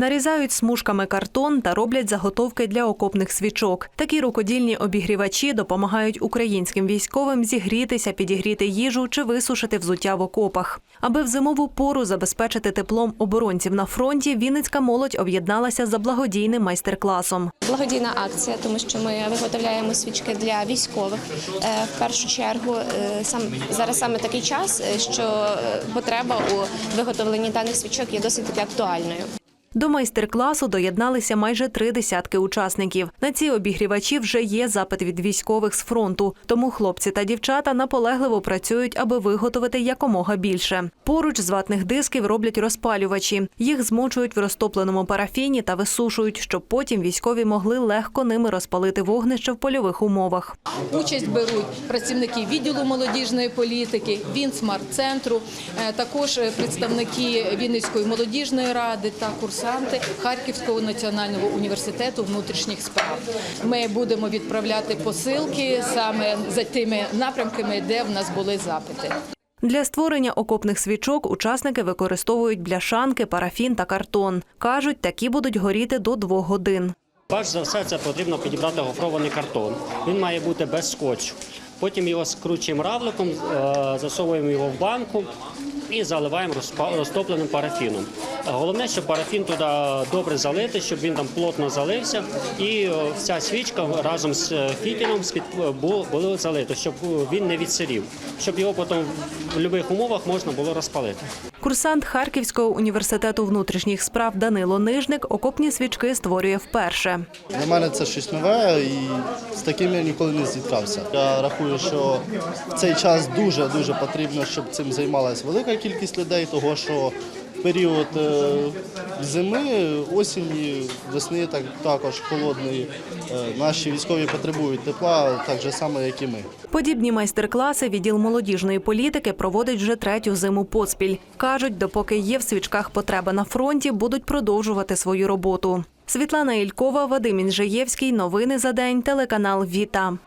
Нарізають смужками картон та роблять заготовки для окопних свічок. Такі рукодільні обігрівачі допомагають українським військовим зігрітися, підігріти їжу чи висушити взуття в окопах. Аби в зимову пору забезпечити теплом оборонців на фронті, Вінницька молодь об'єдналася за благодійним майстер-класом. Благодійна акція, тому що ми виготовляємо свічки для військових. Е, В першу чергу е, сам зараз саме такий час, е, що потреба у виготовленні даних свічок є досить актуальною. До майстер-класу доєдналися майже три десятки учасників. На ці обігрівачі вже є запит від військових з фронту, тому хлопці та дівчата наполегливо працюють, аби виготовити якомога більше. Поруч з ватних дисків роблять розпалювачі. Їх змочують в розтопленому парафіні та висушують, щоб потім військові могли легко ними розпалити вогнище в польових умовах. Участь беруть працівники відділу молодіжної політики, Вінсмарт-центру, е, також е, представники Вінницької молодіжної ради та курсанти Харківського національного університету внутрішніх справ. Ми будемо відправляти посилки саме за тими напрямками, де в нас були запити. Для створення окопних свічок учасники використовують бляшанки, парафін та картон. Кажуть, такі будуть горіти до двох годин. Перш за все, це потрібно підібрати гофрований картон. Він має бути без скотчу. Потім його скручуємо равликом, е, засовуємо його в банку і заливаємо розтопленим парафіном. Головне, щоб парафін туди добре залити, щоб він там плотно залився, і е, вся свічка разом з фітілем е, бу- було залито, щоб він не відсирів, щоб його потім в будь-яких умовах можна було розпалити. Курсант Харківського університету внутрішніх справ Данило Нижник окопні свічки створює вперше. Для мене це щось нове і з таким я ніколи не зіткався. Я рахую, що в цей час дуже дуже потрібно, щоб цим займалася велика кількість людей, того що період е, зими, осені, весни, так також холодної, е, наші військові потребують тепла, так же само, як і ми. Подібні майстер-класи відділ молодіжної політики проводить вже третю зиму поспіль. Кажуть, допоки є в свічках потреба на фронті, будуть продовжувати свою роботу. Світлана Ількова, Вадим Інжиєвський. Новини за день. Телеканал Віта.